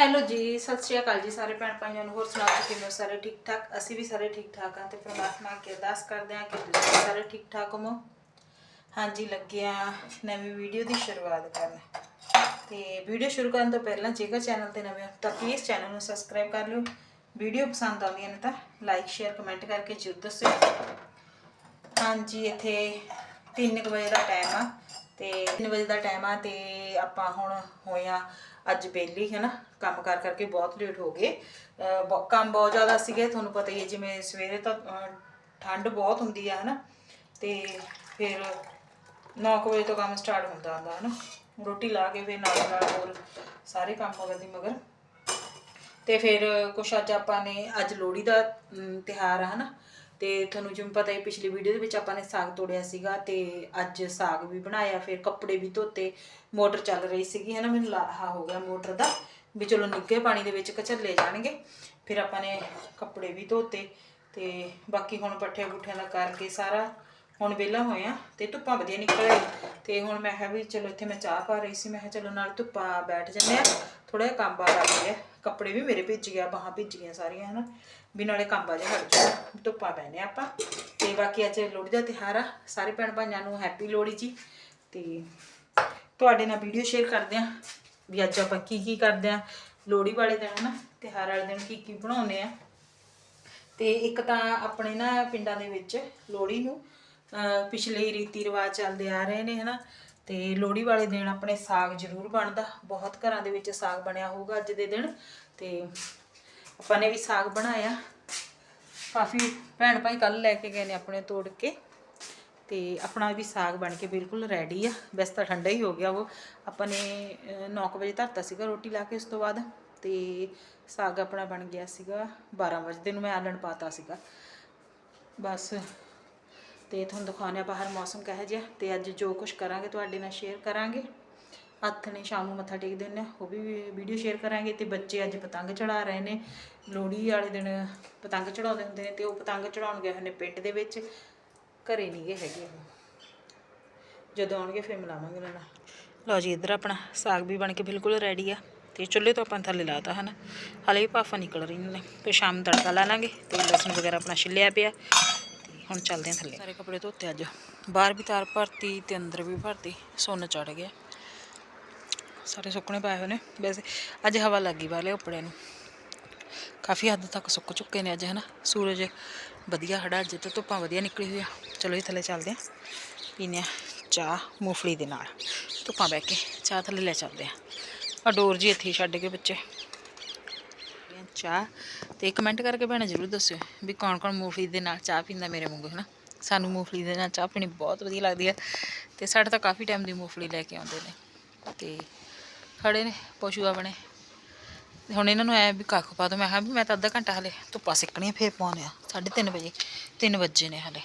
Hello ਜੀ, ਸਤਿ ਸ਼੍ਰੀ ਅਕਾਲ ਜੀ ਸਾਰੇ ਭੈਣ ਭਾਈਆਂ ਨੂੰ। ਹੋਰ ਸੁਣਾਓ ਤੁਸੀਂ ਕਿਵੇਂ ਹੋ? ਸਾਰੇ ਠੀਕ ਠਾਕ? ਅਸੀਂ ਵੀ ਸਾਰੇ ਠੀਕ ਠਾਕ ਹਾਂ ਤੇ ਪ੍ਰਮਾਤਮਾ ਅੱਗੇ ਅਰਦਾਸ ਕਰਦੇ ਹਾਂ ਕਿ ਤੁਸੀਂ ਸਾਰੇ ਠੀਕ ਠਾਕ ਹੋਵੋ। ਹਾਂਜੀ, ਲੱਗੇ ਆ ਨਵੀਂ ਵੀਡੀਓ ਦੀ ਸ਼ੁਰੂਆਤ ਕਰਨ। ਤੇ ਵੀਡੀਓ ਸ਼ੁਰੂ ਕਰਨ ਤੋਂ ਪਹਿਲਾਂ ਜੇਕਰ ਚੈਨਲ ਤੇ ਨਵੇਂ ਹੋ ਤਾਂ ਪਲੀਜ਼ ਚੈਨਲ ਨੂੰ ਸਬਸਕ੍ਰਾਈਬ ਕਰ ਲਿਓ। ਵੀਡੀਓ ਪਸੰਦ ਆਉਂਦੀਆਂ ਨੇ ਤਾਂ ਲਾਈਕ, ਸ਼ੇਅਰ, ਕਮੈਂਟ ਕਰਕੇ ਜ਼ਰੂਰ ਦੱਸਿਓ। ਹਾਂਜੀ, ਇੱਥੇ 3 ਵਜੇ ਦਾ ਟਾਈਮ ਆ। ਤੇ 3 ਵਜੇ ਦਾ ਟਾਈਮ ਆ ਤੇ ਆਪਾਂ ਹੁਣ ਹੋਇਆ ਅੱਜ ਬੇਲੀ ਹੈ ਨਾ ਕੰਮ ਕਰ ਕਰਕੇ ਬਹੁਤ ਲੇਟ ਹੋ ਗਏ। ਅਹ ਕੰਮ ਬਹੁਤ ਜ਼ਿਆਦਾ ਸੀਗੇ ਤੁਹਾਨੂੰ ਪਤਾ ਹੀ ਹੈ ਜਿਵੇਂ ਸਵੇਰੇ ਤਾਂ ਠੰਡ ਬਹੁਤ ਹੁੰਦੀ ਆ ਹਨਾ? ਤੇ ਫਿਰ 9 ਵਜੇ ਤੋਂ ਕੰਮ ਸਟਾਰਟ ਹੁੰਦਾ ਹੁੰਦਾ ਹਨਾ? ਰੋਟੀ ਲਾ ਕੇ ਫਿਰ ਨਾਲ ਨਾਲ ਹੋਰ ਸਾਰੇ ਕੰਮ ਮਗਰ ਦੀ ਮਗਰ। ਤੇ ਫਿਰ ਕੁਛ ਅੱਜ ਆਪਾਂ ਨੇ ਅੱਜ ਲੋਹੜੀ ਦਾ ਅਮ, ਤਿਉਹਾਰ ਆ ਹਨਾ? ਤੇ ਤੁਹਾਨੂੰ ਜਿਵੇਂ ਪਤਾ ਹੈ ਪਿਛਲੀ ਵੀਡੀਓ ਦੇ ਵਿੱਚ ਆਪਾਂ ਨੇ ਸਾਗ ਤੋੜਿਆ ਸੀਗਾ ਤੇ ਅੱਜ ਸਾਗ ਵੀ ਬਣਾਇਆ, ਫਿਰ ਕੱਪੜੇ ਵੀ ਧੋਤੇ, ਮੋਟਰ ਚੱਲ ਰਹੀ ਸੀਗੀ ਹੈ ਨਾ ਮੈਨੂੰ ਲਾਹਾ ਹੋ ਗਿਆ ਮੋਟਰ ਦਾ, ਵੀ ਚਲੋ ਨਿੱਗੇ ਪਾਣੀ ਦੇ ਵਿੱਚ ਕਚੱਲੇ ਜਾਣਗੇ, ਫਿਰ ਆਪਾਂ ਨੇ ਕੱਪੜੇ ਵੀ ਧੋਤੇ ਤੇ ਬਾਕੀ ਹੁਣ ਪੱਠੇ ਪੁੱਠਿਆਂ ਦਾ ਕਰਕੇ ਸਾਰਾ, ਹੁਣ ਵਿਹਲਾ ਹੋਇਆ ਤੇ ਧੁੱਪਾਂ ਵਧੀਆ ਨਿਕਲ ਆਈ ਤੇ ਹੁਣ ਮੈਂ ਕਿਹਾ ਵੀ ਚਲੋ ਇੱਥੇ ਮੈਂ ਚਾਹ ਪਾ ਰਹੀ ਸੀ, ਮੈਂ ਕਿਹਾ ਚਲੋ ਨਾਲ ਧੁੱਪਾਂ ਬੈਠ ਜੰਨੇ ਆ ਥੋੜਾ ਜਿਹਾ ਕੰਮ ਬਾਹਰ ਆ ਗਿਆ। ਕੱਪੜੇ ਵੀ ਮੇਰੇ ਭਿੱਜ ਗਿਆ, ਬਾਹਾਂ ਭਿੱਜ ਗਈਆਂ ਸਾਰੀਆਂ, ਹਨਾ। ਵੀ ਨਾਲੇ ਕੰਮ ਬਾਜੇ ਹਟ ਜਾ ਧੁੱਪਾਂ ਪੈਨੇ ਆਪਾਂ। ਤੇ ਬਾਕੀ ਅੱਜ ਲੋਹੜੀ ਦਾ ਤਿਉਹਾਰ ਆ, ਸਾਰੇ ਭੈਣ ਭਾਈਆਂ ਨੂੰ ਹੈਪੀ ਲੋਹੜੀ ਜੀ। ਤੇ ਤੁਹਾਡੇ ਨਾਲ ਵੀਡੀਓ ਸ਼ੇਅਰ ਕਰਦੇ ਆ, ਵੀ ਅੱਜ ਆਪਾਂ ਕੀ ਕੀ ਕਰਦੇ ਆ। ਲੋਹੜੀ ਵਾਲੇ ਦਿਨ, ਹਨਾ, ਤਿਉਹਾਰ ਵਾਲੇ ਦਿਨ ਕੀ ਕੀ ਬਣਾਉਂਦੇ ਆ। ਤੇ ਇੱਕ ਤਾਂ ਆਪਣੇ ਨਾ ਪਿੰਡਾਂ ਦੇ ਵਿੱਚ ਲੋਹੜੀ ਨੂੰ ਪਿਛਲੇ ਰੀਤੀ ਰਿਵਾਜ ਚੱਲਦੇ ਆ ਰਹੇ ਨੇ, ਹਨਾ। ਤੇ ਲੋਹੜੀ ਵਾਲੇ ਦਿਨ ਆਪਣੇ ਸਾਗ ਜ਼ਰੂਰ ਬਣਦਾ, ਬਹੁਤ ਘਰਾਂ ਦੇ ਵਿੱਚ ਸਾਗ ਬਣਿਆ ਹੋਊਗਾ ਅੱਜ ਦੇ ਦਿਨ, ਤੇ ਆਪਾਂ ਨੇ ਵੀ ਸਾਗ ਬਣਾਇਆ। ਕਾਫੀ ਭੈਣ ਭਾਈ ਕੱਲ ਲੈ ਕੇ ਗਏ ਨੇ ਆਪਣੇ ਤੋੜ ਕੇ, ਤੇ ਆਪਣਾ ਵੀ ਸਾਗ ਬਣ ਕੇ ਬਿਲਕੁਲ ਰੈਡੀ ਆ। ਵੈਸੇ ਤਾਂ ਠੰਡਾ ਹੀ ਹੋ ਗਿਆ ਉਹ। ਆਪਾਂ ਨੇ 9 ਵਜੇ ਧਰਤਾ ਸੀਗਾ ਰੋਟੀ ਲਾ ਕੇ ਉਸ ਤੋਂ ਬਾਅਦ, ਤੇ ਸਾਗ ਆਪਣਾ ਬਣ ਗਿਆ ਸੀਗਾ 12 ਵਜੇ ਨੂੰ ਮੈਂ ਆਲਣ ਪਾਤਾ ਸੀਗਾ। ਬਸ ਤੇ ਤੁਹਾਨੂੰ ਦਿਖਾਉਂਦੇ ਆ ਬਾਹਰ ਮੌਸਮ ਕਿਹੋ ਜਿਹਾ ਤੇ ਅੱਜ ਜੋ ਕੁਝ ਕਰਾਂਗੇ ਤੁਹਾਡੇ ਨਾਲ ਸ਼ੇਅਰ ਕਰਾਂਗੇ। ਹੱਥ ਨੇ ਸ਼ਾਮ ਨੂੰ ਮੱਥਾ ਟੇਕਦੇ ਹੁੰਦੇ ਆ ਉਹ ਵੀ ਵੀਡੀਓ ਸ਼ੇਅਰ ਕਰਾਂਗੇ ਤੇ ਬੱਚੇ ਅੱਜ ਪਤੰਗ ਚੜਾ ਰਹੇ ਨੇ। ਲੋਹੜੀ ਵਾਲੇ ਦਿਨ ਪਤੰਗ ਚੜਾਉਂਦੇ ਹੁੰਦੇ ਨੇ ਤੇ ਉਹ ਪਤੰਗ ਚੜਾਉਣ ਗਏ ਹੋਏ ਨੇ ਪਿੰਡ ਦੇ ਵਿੱਚ। ਘਰੇ ਨਹੀਂ ਹੈਗੇ ਉਹ। ਜਦੋਂ ਆਉਣਗੇ ਫਿਰ ਮਿਲਾਵਾਂਗੇ ਉਹਨਾਂ ਨਾਲ। ਲਓ ਜੀ, ਇੱਧਰ ਆਪਣਾ ਸਾਗ ਵੀ ਬਣ ਕੇ ਬਿਲਕੁਲ ਰੈਡੀ ਆ ਤੇ ਚੁੱਲ੍ਹੇ ਤੋਂ ਆਪਾਂ ਥੱਲੇ ਲਾਤਾ ਹਨਾ। ਹਲੇ ਵੀ ਭਾਫਾ ਨਿਕਲ ਰਹੀਆਂ ਨੇ ਤੇ ਸ਼ਾਮ ਨੂੰ ਤੜਕਾ ਲਾ ਲਾਂਗੇ ਤੇ ਲਸਣ ਵਗੈਰਾ ਆਪਣਾ ਛਿੱਲਿਆ ਪਿਆ। ਹੁਣ ਚੱਲਦੇ ਹਾਂ ਥੱਲੇ। ਸਾਰੇ ਕੱਪੜੇ ਧੋਤੇ ਅੱਜ। ਬਾਹਰ ਵੀ ਤਾਰ ਭਰਤੀ, ਤੇ ਅੰਦਰ ਵੀ ਭਰਤੀ। ਸੁੰਨ ਚੜ ਗਿਆ। ਸਾਰੇ ਸੁੱਕਣੇ ਪਾਏ ਹੋਏ ਨੇ। ਵੈਸੇ ਅੱਜ ਹਵਾ ਲੱਗੀ ਵਾਲੇ ਉੱਪੜਿਆਂ ਨੂੰ। ਕਾਫੀ ਹੱਦ ਤੱਕ ਸੁੱਕ ਚੁੱਕੇ ਨੇ ਅੱਜ, ਹਨਾ? ਸੂਰਜ ਵਧੀਆ ਖੜਾ ਅੱਜ ਤੇ ਧੁੱਪਾਂ ਵਧੀਆ ਨਿਕਲੀ ਹੋਈ ਆ ਚਲੋ ਜੀ, ਥੱਲੇ ਚੱਲਦੇ ਆ ਪੀਨੇ ਆ ਚਾਹ, ਮੂੰਗਫਲੀ ਦੇ ਨਾਲ। ਧੁੱਪਾਂ ਬਹਿ ਕੇ ਚਾਹ ਥੱਲੇ ਲੈ ਚੱਲਦੇ ਆ ਆ ਡੋਰ ਜੀ ਇੱਥੇ ਛੱਡ ਕੇ ਬੱਚੇ। ਚਾਹ ਤੇ ਕਮੈਂਟ ਕਰਕੇ ਭੈਣਾ ਜ਼ਰੂਰ ਦੱਸਿਓ ਵੀ ਕੌਣ ਕੌਣ ਮੂੰਗਫਲੀ ਦੇ ਨਾਲ ਚਾਹ ਪੀਂਦਾ ਮੇਰੇ ਵਾਂਗੂ, ਹਨਾ? ਸਾਨੂੰ ਮੂੰਗਫਲੀ ਦੇ ਨਾਲ ਚਾਹ ਪੀਣੀ ਬਹੁਤ ਵਧੀਆ ਲੱਗਦੀ ਹੈ ਤੇ ਸਾਡੇ ਤਾਂ ਕਾਫੀ ਟਾਈਮ ਦੀ ਮੂੰਗਫਲੀ ਲੈ ਕੇ ਆਉਂਦੇ ਨੇ ਤੇ ਖੜੇ ਨੇ ਪਸ਼ੂ ਆਪਣੇ। ਤੇ ਹੁਣ ਇਹਨਾਂ ਨੂੰ ਐ ਵੀ ਕੱਖ ਪਾ ਦੋ, ਮੈਂ ਕਿਹਾ ਵੀ ਮੈਂ ਤਾਂ ਅੱਧਾ ਘੰਟਾ ਹਲੇ ਧੁੱਪਾਂ ਸਿੱਕਣੀਆਂ ਫੇਰ ਪਾਉਣੇ ਆ 3:30 ਵਜੇ 3 ਵਜੇ ਨੇ ਹਲੇ।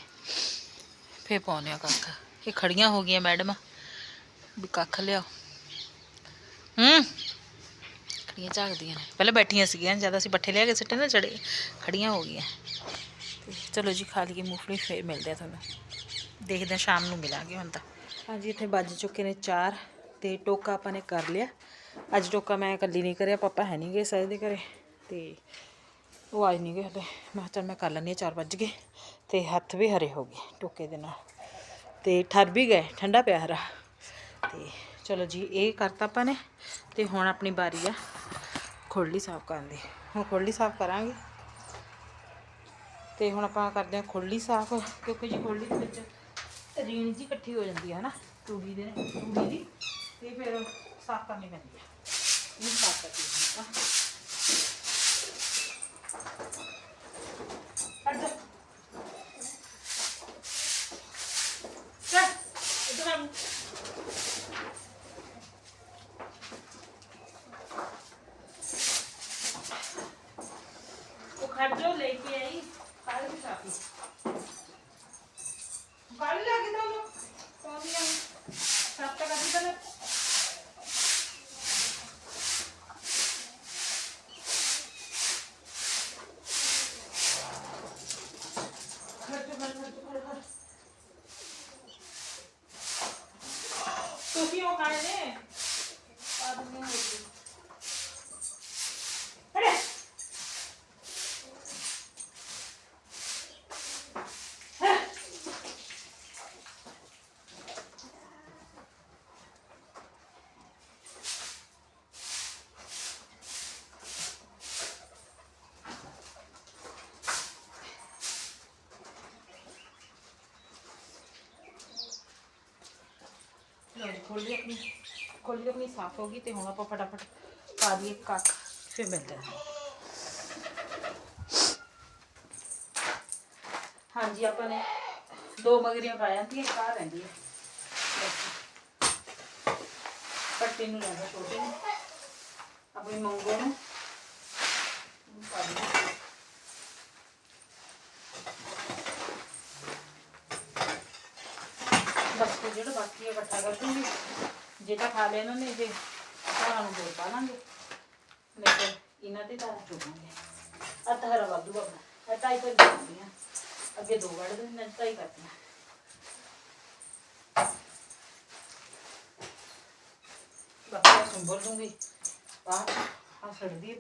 ਫੇਰ ਪਾਉਣੇ ਆ ਕੱਖ। ਇਹ ਖੜੀਆਂ ਹੋ ਗਈਆਂ ਮੈਡਮ, ਵੀ ਕੱਖ ਲਿਆਓ। ਹੂੰ? ਖੜੀਆਂ ਝਾਕਦੀਆਂ ਨੇ। ਪਹਿਲਾਂ ਬੈਠੀਆਂ ਸੀਗੀਆਂ, ਜਦ ਅਸੀਂ ਪੱਠੇ ਲਿਆ ਕੇ ਸਿੱਟੇ ਨਾ, ਚੜੇ, ਖੜੀਆਂ ਹੋ ਗਈਆਂ। ਤੇ ਚਲੋ ਜੀ, ਖਾ ਲਈਏ ਮੂੰਗਫਲੀ, ਫੇਰ ਮਿਲਦੇ ਆ ਤੁਹਾਨੂੰ। ਦੇਖਦੇ ਹਾਂ ਸ਼ਾਮ ਨੂੰ ਮਿਲਾਂਗੇ ਹੁਣ ਤਾਂ। ਹਾਂਜੀ, ਇੱਥੇ ਵੱਜ ਚੁੱਕੇ ਨੇ 4 ਤੇ ਟੋਕਾ ਆਪਾਂ ਨੇ ਕਰ ਲਿਆ। ਅੱਜ ਟੋਕਾ ਮੈਂ ਇਕੱਲੀ ਨਹੀਂ ਕਰਿਆ, ਪਾਪਾ ਹੈ ਨਹੀਂ ਗਏ ਸਾਰੇ ਦੇ ਘਰੇ। ਤੇ ਉਹ ਆਜ ਨਹੀਂ ਗਏ ਹਲੇ। ਮੈਂ ਕਿਹਾ ਚੱਲ ਮੈਂ ਕਰ ਲੈਂਦੀ ਹਾਂ 4 ਵੱਜ ਗਏ ਤੇ ਹੱਥ ਵੀ ਹਰੇ ਹੋ ਗਏ ਟੋਕੇ ਦੇ ਨਾਲ। ਤੇ ਠਰ ਵੀ ਗਏ, ਠੰਡਾ ਪਿਆ ਹਰਾ। ਤੇ ਚਲੋ ਜੀ, ਇਹ ਕਰਤਾ ਆਪਾਂ ਨੇ ਤੇ ਹੁਣ ਆਪਣੀ ਵਾਰੀ ਆ। ਖੁਰਲੀ ਸਾਫ਼ ਕਰਨ ਦੀ। ਹੁਣ ਖੁਰਲੀ ਸਾਫ਼ ਕਰਾਂਗੇ। ਤੇ ਹੁਣ ਆਪਾਂ ਕਰਦੇ ਹਾਂ ਖੁਰਲੀ ਸਾਫ਼, ਕਿਉਂਕਿ ਜੀ ਖੁਰਲੀ ਦੇ ਵਿੱਚ ਰੀਣ ਜੀ ਇਕੱਠੀ ਹੋ ਜਾਂਦੀ ਹੈ ਨਾ, ਤੂੜੀ ਦੇ, ਤੂੜੀ ਦੀ, ਤੇ ਫਿਰ ਸਾਫ਼ ਕਰਨੀ ਪੈਂਦੀ ਹੈ। ਇਹ ਸਾਫ਼ ਕਰਦੀ ਹਾਂ gonna ਖੋਲੀ ਆਪਣੀ ਖੋਲੀ ਆਪਣੀ ਸਾਫ਼ ਹੋ ਗਈ ਤੇ ਹੁਣ ਆਪਾਂ ਫਟਾਫਟ ਪਾ ਦਈਏ ਕੱਖ, ਫਿਰ ਮਿਲਦੇ ਹਾਂ। ਹਾਂਜੀ, ਆਪਾਂ ਨੇ ਦੋ ਮਗਰੀਆਂ ਪਾ ਜਾਂਦੀਆਂ ਇੱਕ ਆ ਰਹਿੰਦੀ ਹੈ। ਬਸ। ਪੱਟੀ ਨੂੰ ਲੈਣਾ ਛੋਟੇ ਨੂੰ ਆਪਣੀ ਮੰਗੋ ਨੂੰ। ਪਾ ਦਿੰਦੇ ਬਸ ਫਿਰ ਜਿਹੜਾ ਬਾਕੀ ਇਕੱਠਾ ਕਰ ਦੂੰਗੀ। ਜੇ ਤਾਂ ਖਾ ਲਿਆ ਇਹਨਾਂ ਨੇ, ਜੇ ਘਰਾਂ ਨੂੰ ਦੋ ਪਾ ਲਾਂਗੇ। ਨਹੀਂ ਤਾਂ ਇਹਨਾਂ ਤੇ ਤਾਂ ਚੁਕਾਂਗੇ ਅੱਧਾ ਹਰਾ ਵਾਧੂ ਆਪਣਾ। ਇਹ ਟਾਈ ਪਰ ਜਾਂਦੀਆਂ ਅੱਗੇ ਦੋ ਵੜ ਦੇ ਮੈਂ ਟਾਈ ਕਰਦੀ ਬਾਕੀ ਆ ਸੰਭਲ ਲੂੰਗੀ ਬਾਹਰ ਆ ਸੜਦੀ ਹੈ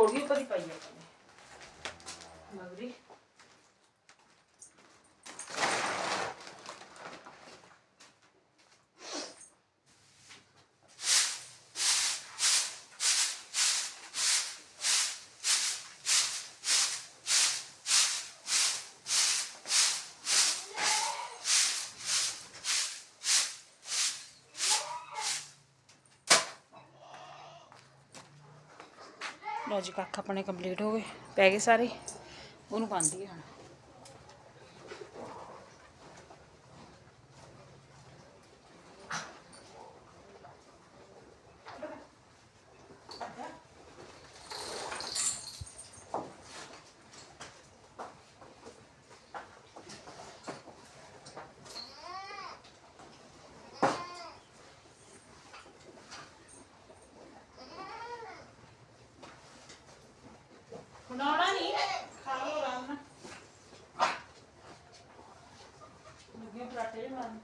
ਥੋੜੀ ਉੱਪਰ ਹੀ ਪਾਈ ਹੈ ਆਪਾਂ ਨੇ ਮਗਰੀ। ਲੋ ਜੀ ਕੱਖ ਆਪਣੇ ਕੰਪਲੀਟ ਹੋ ਗਏ। ਪੈ ਗਏ ਸਾਰੇ। ਉਹਨੂੰ ਪਾਉਂਦੀ ਹਾਂ ਹੁਣ ਬਣਾਉਣਾ ਨਹੀਂ ਖਾ ਲਓ ਆਰਾਮ ਨਾਲ ਲੱਗੇ ਪਰਾਠੇ ਮਾਰਨ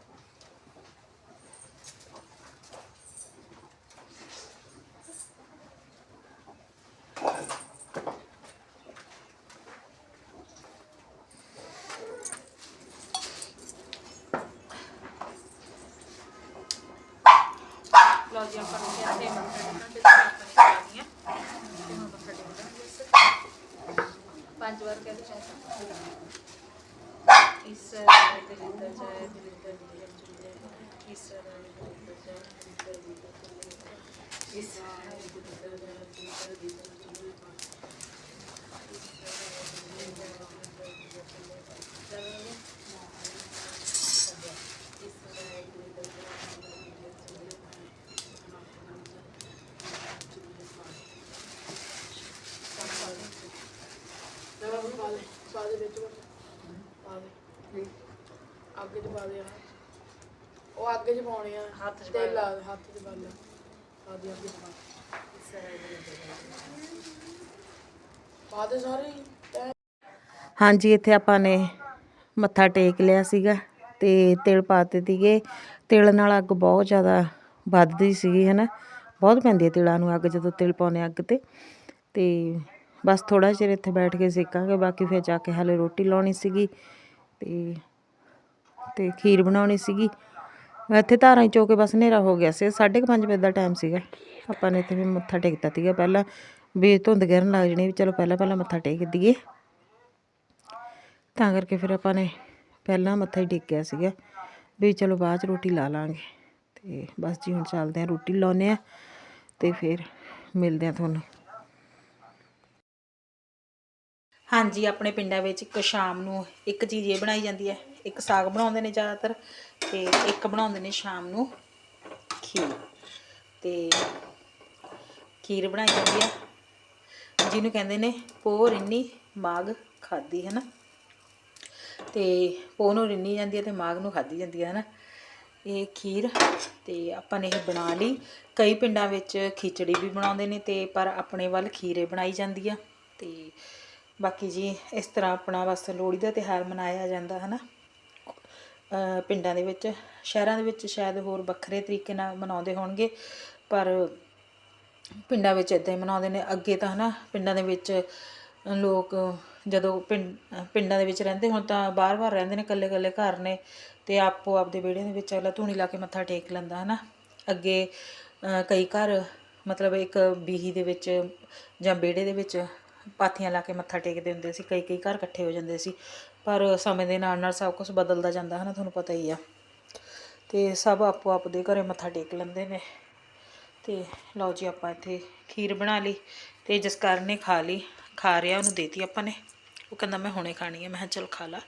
ਲਓ ਜੀ ਆਪਾਂ ਨੂੰ ਇੱਥੇ ਮੱਖਣ ਤੇ ਆਪਾਂ ਨੇ ਪਾਣੀਆਂ ਤੇ ਹੁਣ ਮੱਖਣ ਦੇ ਪੰਜ ਵਾਰ ਕਹਿੰਦੇ ਚਾਹੀਦਾ ਇਸ ਰਾਏ ਦੇ ਲਿੰਦਰ ਜਾਏ ਦੇ ਲਿੰਦਰ ਦੀ ਜੁੜੇ ਇਸ ਰਾਏ ਦੇ ਲਿੰਦਰ ਜਾਏ ਦੇ ਲਿੰਦਰ ਦੀ ਜੁੜੇ ਇਸ ਰਾਏ ਦੇ ਲਿੰਦਰ ਜਾਏ ਦੇ ਲਿੰਦਰ ਦੀ ਜੁੜੇ ਜਰਾ ਵੀ ਪਾ ਦੇ ਪਾ ਦੇ ਵਿੱਚ ਪਾ ਦੇ। ਅੱਗੇ ਚ ਪਾ ਦੇ ਯਾਰ ਉਹ ਅੱਗੇ ਚ ਪਾਉਣੇ ਆ। ਹੱਥ 'ਚ ਤੇਲ ਪਾ ਲਾ ਦੇ, ਹੱਥ ਚ ਪਾ ਦੇ ਪਾ ਦੇ ਅੱਗੇ ਚ। ਪਾ ਇਸ ਰਾਏ ਦੇ ਲਿੰਦਰ ਪਾ ਦੇ ਸਾਰੇ। ਹੀ ਤੈਂ ਹਾਂਜੀ ਇੱਥੇ ਆਪਾਂ ਨੇ ਮੱਥਾ ਟੇਕ ਲਿਆ ਸੀਗਾ ਤੇ ਤਿਲ ਪਾਤੇ ਤੀਗੇ ਤਿਲ ਨਾਲ ਅੱਗ ਬਹੁਤ ਜ਼ਿਆਦਾ ਵੱਧਦੀ ਸੀਗੀ ਹਨਾ? ਬਹੁਤ ਪੈਂਦੀ ਹੈ ਤਿਲਾਂ ਨੂੰ ਅੱਗ ਜਦੋਂ ਤਿਲ ਪਾਉਂਦੇ ਅੱਗ ਤੇ। ਤੇ ਬਸ ਥੋੜਾ ਚਿਰ ਇੱਥੇ ਬੈਠ ਕੇ ਸੇਕਾਂਗੇ, ਬਾਕੀ ਫਿਰ ਜਾ ਕੇ ਹਾਲੇ ਰੋਟੀ ਲਾਉਣੀ ਸੀਗੀ ਤੇ ਤੇ ਖੀਰ ਬਣਾਉਣੀ ਸੀਗੀ। ਇੱਥੇ ਧਾਰਾਂ ਹੀ ਚੋ ਕੇ ਬਸ ਹਨੇਰਾ ਹੋ ਗਿਆ ਸੀ 5:30 ਵਜੇ ਦਾ ਟਾਈਮ ਸੀਗਾ। ਆਪਾਂ ਨੇ ਇੱਥੇ ਵੀ ਮੱਥਾ ਟੇਕਤਾ ਸੀਗਾ ਪਹਿਲਾਂ, ਵੀ ਧੁੰਦ ਗਿਰਨ ਲੱਗ ਜਣੀ, ਵੀ ਚਲੋ ਪਹਿਲਾਂ ਪਹਿਲਾਂ ਮੱਥਾ ਟੇਕ ਦਈਏ। ਤਾਂ ਕਰਕੇ ਫਿਰ ਆਪਾਂ ਨੇ ਪਹਿਲਾਂ ਮੱਥਾ ਹੀ ਟੇਕਿਆ ਸੀਗਾ, ਵੀ ਚਲੋ ਬਾਅਦ ਚ ਰੋਟੀ ਲਾ ਲਾਂਗੇ। ਤੇ ਬਸ ਜੀ ਹੁਣ ਚੱਲਦੇ ਆ ਰੋਟੀ ਲਾਉਨੇ ਆ ਤੇ ਫਿਰ ਮਿਲਦੇ ਆ ਤੁਹਾਨੂੰ। ਹਾਂਜੀ, ਆਪਣੇ ਪਿੰਡਾਂ ਵਿੱਚ ਇੱਕ ਸ਼ਾਮ ਨੂੰ ਇੱਕ ਚੀਜ਼ ਇਹ ਬਣਾਈ ਜਾਂਦੀ ਹੈ। ਇੱਕ ਸਾਗ ਬਣਾਉਂਦੇ ਨੇ ਜ਼ਿਆਦਾਤਰ ਤੇ ਇੱਕ ਬਣਾਉਂਦੇ ਨੇ ਸ਼ਾਮ ਨੂੰ ਖੀਰ। ਤੇ ਖੀਰ ਬਣਾਈ ਜਾਂਦੀ ਹੈ। ਜਿਹਨੂੰ ਕਹਿੰਦੇ ਨੇ ਪੋਹ ਰਿੰਨੀ ਮਾਗ ਖਾਦੀ ਹੈ ਨਾ ਤੇ ਪੋਹ ਨੂੰ ਰਿੰਨੀ ਜਾਂਦੀ ਹੈ ਤੇ ਮਾਗ ਨੂੰ ਖਾਦੀ ਜਾਂਦੀ ਹੈ ਨਾ ਇਹ ਖੀਰ ਤੇ ਆਪਾਂ ਨੇ ਇਹ ਬਣਾ ਲਈ। ਕਈ ਪਿੰਡਾਂ ਵਿੱਚ ਖਿਚੜੀ ਵੀ ਬਣਾਉਂਦੇ ਨੇ ਤੇ ਪਰ ਆਪਣੇ ਵੱਲ ਖੀਰੇ ਬਣਾਈ ਜਾਂਦੀ ਆ ਤੇ ਬਾਕੀ ਜੀ ਇਸ ਤਰ੍ਹਾਂ ਆਪਣਾ ਬਸ ਲੋਹੜੀ ਦਾ ਤਿਉਹਾਰ ਮਨਾਇਆ ਜਾਂਦਾ ਹੈ ਨਾ ਪਿੰਡਾਂ ਦੇ ਵਿੱਚ, ਸ਼ਹਿਰਾਂ ਦੇ ਵਿੱਚ ਸ਼ਾਇਦ ਹੋਰ ਵੱਖਰੇ ਤਰੀਕੇ ਨਾਲ ਮਨਾਉਂਦੇ ਹੋਣਗੇ, ਪਰ ਪਿੰਡਾਂ ਵਿੱਚ ਇਦਾਂ ਹੀ ਮਨਾਉਂਦੇ ਨੇ। ਅੱਗੇ ਤਾਂ, ਹਨਾ, ਪਿੰਡਾਂ ਦੇ ਵਿੱਚ ਲੋਕ ਜਦੋਂ ਪਿੰਡ, ਪਿੰਡਾਂ ਦੇ ਵਿੱਚ ਰਹਿੰਦੇ ਹੁਣ ਤਾਂ ਬਾਹਰ-ਬਾਹਰ ਰਹਿੰਦੇ ਨੇ, ਇਕੱਲੇ-ਇਕੱਲੇ ਘਰ ਨੇ ਤੇ ਆਪੋ ਆਪਦੇ ਵਿਹੜਿਆਂ ਦੇ ਵਿੱਚ ਅਗਲਾ ਧੂਣੀ ਲਾ ਕੇ ਮੱਥਾ ਟੇਕ ਲੈਂਦਾ, ਹਨਾ? ਅੱਗੇ ਕਈ ਘਰ, ਮਤਲਬ ਇੱਕ ਬੀਹੀ ਦੇ ਵਿੱਚ ਜਾਂ ਵਿਹੜੇ ਦੇ ਵਿੱਚ ਪਾਥੀਆਂ ਲਾ ਕੇ ਮੱਥਾ ਟੇਕਦੇ ਹੁੰਦੇ ਸੀ, ਕਈ ਕਈ ਘਰ ਇਕੱਠੇ ਹੋ ਜਾਂਦੇ ਸੀ। ਪਰ ਸਮੇਂ ਦੇ ਨਾਲ ਨਾਲ ਸਭ ਕੁਝ ਬਦਲਦਾ ਜਾਂਦਾ ਹੈ ਨਾ ਤੁਹਾਨੂੰ ਪਤਾ ਹੀ ਆ। ਤੇ ਸਭ ਆਪੋ ਆਪ ਦੇ ਘਰੇ ਮੱਥਾ ਟੇਕ ਲੈਂਦੇ ਨੇ। ਤੇ ਲਓ ਜੀ ਆਪਾਂ ਇੱਥੇ ਖੀਰ ਬਣਾ ਲਈ ਤੇ ਜਸਕਰਨ ਨੇ ਖਾ ਲਈ, ਖਾ ਰਿਆ ਉਹਨੂੰ ਦੇਤੀ ਆਪਾਂ ਨੇ। ਉਹ ਕਹਿੰਦਾ ਮੈਂ ਹੁਣੇ ਖਾਣੀ ਹੈ ਮੈਂ ਕਿਹਾ ਚਲ ਖਾ ਲਾ।